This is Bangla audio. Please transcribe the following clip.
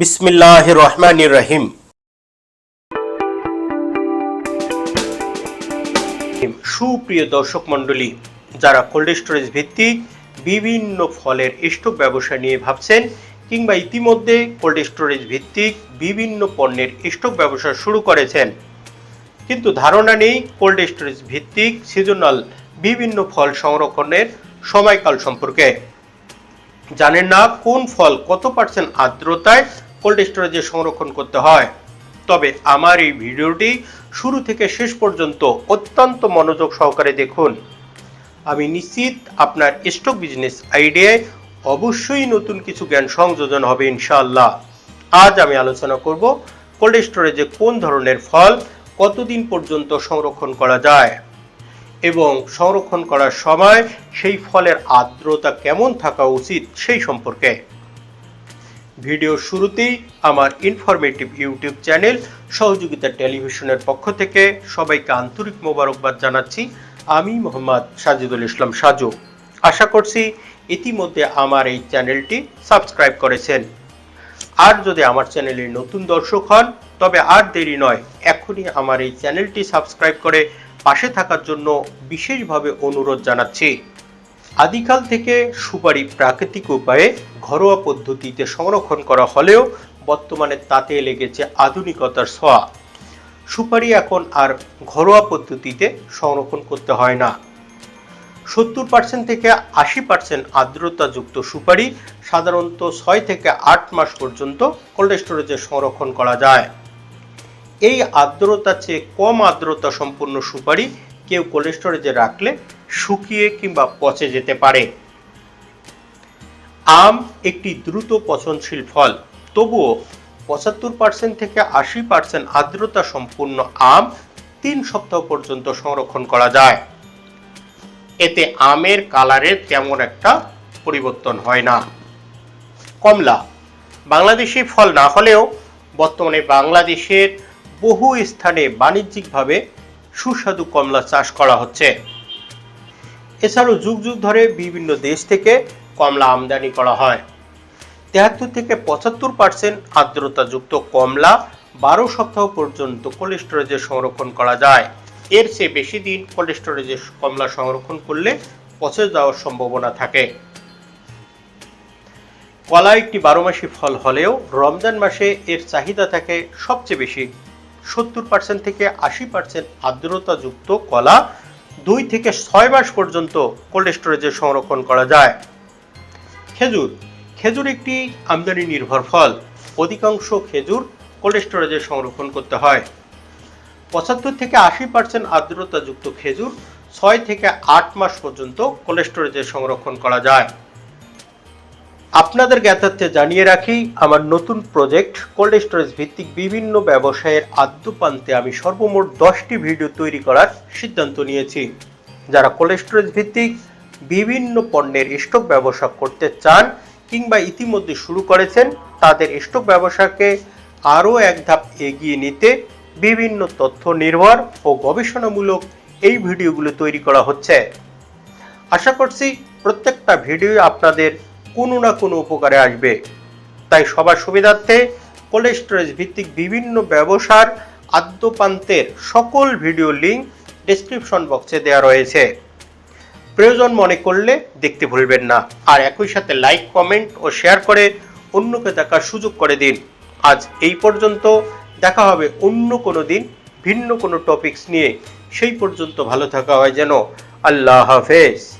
বিসমিল্লাহ রহমান রহিম সুপ্রিয় দর্শক মণ্ডলী, যারা কোল্ড স্টোরেজ ভিত্তিক বিভিন্ন ফলের স্টক ব্যবসা নিয়ে ভাবছেন কিংবা ইতিমধ্যে কোল্ড স্টোরেজ ভিত্তিক বিভিন্ন পণ্যের স্টক ব্যবসা শুরু করেছেন, কিন্তু ধারণা নেই কোল্ড স্টোরেজ ভিত্তিক সিজনাল বিভিন্ন ফল সংরক্ষণের সময়কাল সম্পর্কে। জানেন না কোন ফল কত পার্সেন্ট আর্দ্রতায় কোল্ড স্টোরেজে সংরক্ষণ করতে হয়। তবে আমার এই ভিডিওটি শুরু থেকে শেষ পর্যন্ত অত্যন্ত মনোযোগ সহকারে দেখুন। আমি নিশ্চিত আপনার স্টক বিজনেস আইডিয়ায় অবশ্যই নতুন কিছু জ্ঞান সংযোজন হবে ইনশাআল্লাহ। আজ আমি আলোচনা করব কোল্ড স্টোরেজে কোন ধরনের ফল কতদিন পর্যন্ত সংরক্ষণ করা যায় এবং সংরক্ষণ করার সময় সেই ফলের আর্দ্রতা কেমন থাকা উচিত সেই সম্পর্কে। ভিডিও শুরুতেই আমার ইনফরমেটিভ ইউটিউব চ্যানেল সহযোগিতা টেলিভিশনের পক্ষ থেকে সবাইকে আন্তরিক মোবারকবাদ জানাচ্ছি। আমি মোহাম্মদ সাজিদুল ইসলাম সাজু। আশা করছি ইতিমধ্যে আমার এই চ্যানেলটি সাবস্ক্রাইব করেছেন। আর যদি আমার চ্যানেলে নতুন দর্শক হন, তবে আর দেরি নয়, এখনই আমার এই চ্যানেলটি সাবস্ক্রাইব করে পাশে থাকার জন্য বিশেষভাবে অনুরোধ জানাচ্ছি। আদিকাল থেকে সুপারি প্রাকৃতিক উপায়ে ঘরোয়া পদ্ধতিতে সংরক্ষণ করা হলেও বর্তমানে তাতে লেগেছে আধুনিকতার ছোঁয়া। সুপারি এখন আর ঘরোয়া পদ্ধতিতে সংরক্ষণ করতে হয় না। সত্তর পার্সেন্ট থেকে আশি পার্সেন্ট আর্দ্রতাযুক্ত সুপারি সাধারণত ছয় থেকে আট মাস পর্যন্ত কোল্ড স্টোরেজে সংরক্ষণ করা যায়। এই আর্দ্রতা চেয়ে কম আর্দ্রতা সম্পূর্ণ সুপারি কেউ কোল্ড স্টোরেজে রাখলে শুকিয়ে কিংবা পচে যেতে পারে। আম একটি দ্রুত পচনশীল ফল। তবুও পঁচাত্তর পার্সেন্ট থেকে আশি পার্সেন্ট আর্দ্রতা সম্পূর্ণ আম তিন সপ্তাহ পর্যন্ত সংরক্ষণ করা যায়। এতে আমের কালারের তেমন একটা পরিবর্তন হয় না। কমলা। বাংলাদেশি ফল না হলেও বর্তমানে বাংলাদেশের বহু স্থানে বাণিজ্যিকভাবে সুস্বাদু কমলা চাষ করা হচ্ছে। এছাড়াও যুগ যুগ ধরে বিভিন্ন দেশ থেকে কমলা আমদানি করা হয়। তেহাত্তর থেকে পঁচাত্তর পার্সেন্ট আর্দ্রতাযুক্ত কমলা বারো সপ্তাহ পর্যন্ত কোল্ড স্টোরেজে সংরক্ষণ করা যায়। এর চেয়ে বেশি দিন কোল্ড স্টোরেজে কমলা সংরক্ষণ করলে পচে যাওয়ার সম্ভাবনা থাকে। কলা একটি বারো মাসি ফল হলেও রমজান মাসে এর চাহিদা থাকে সবচেয়ে বেশি। সত্তর পার্সেন্ট থেকে আশি পার্সেন্ট আর্দ্রতাযুক্ত কলা দুই থেকে ছয় মাস পর্যন্ত কোল্ড স্টোরেজে সংরক্ষণ করা যায়। খেজুর খেজুর একটি আমদানি নির্ভর ফল। অধিকাংশ খেজুর কোল্ড স্টোরেজে সংরক্ষণ করতে হয়। পঁচাত্তর থেকে আশি পার্সেন্ট আর্দ্রতাযুক্ত খেজুর ছয় থেকে আট মাস পর্যন্ত কোল্ড স্টোরেজে সংরক্ষণ করা যায়। আপনাদের জ্ঞাতার্থে জানিয়ে রাখি, আমার নতুন প্রজেক্ট কোল্ড স্টোরেজ ভিত্তিক বিভিন্ন ব্যবসায়ের আদ্যপান্তে আমি সর্বমোট দশটি ভিডিও তৈরি করার সিদ্ধান্ত নিয়েছি। যারা কোল্ড স্টোরেজ ভিত্তিক বিভিন্ন পণ্যের স্টক ব্যবসা করতে চান কিংবা ইতিমধ্যে শুরু করেছেন, তাদের স্টক ব্যবসাকে আরও এক ধাপ এগিয়ে নিতে বিভিন্ন তথ্য নির্ভর ও গবেষণামূলক এই ভিডিওগুলো তৈরি করা হচ্ছে। আশা করছি প্রত্যেকটা ভিডিও আপনাদের কোনো না কোনো উপকারে আসবে। তাই সবার সুবিধার্থে কোল্ড স্টোরেজ ভিত্তিক বিভিন্ন ব্যবসার আদ্যপান্তের সকল ভিডিও লিঙ্ক ডেসক্রিপশন বক্সে দেওয়া রয়েছে। প্রয়োজন মনে করলে দেখতে ভুলবেন না। আর একই সাথে লাইক কমেন্ট ও শেয়ার করে অন্যকে দেখার সুযোগ করে দিন। আজ এই পর্যন্ত। দেখা হবে অন্য কোনো দিন ভিন্ন কোনো টপিকস নিয়ে। সেই পর্যন্ত ভালো থাকা হয় যেন। আল্লাহ হাফেজ।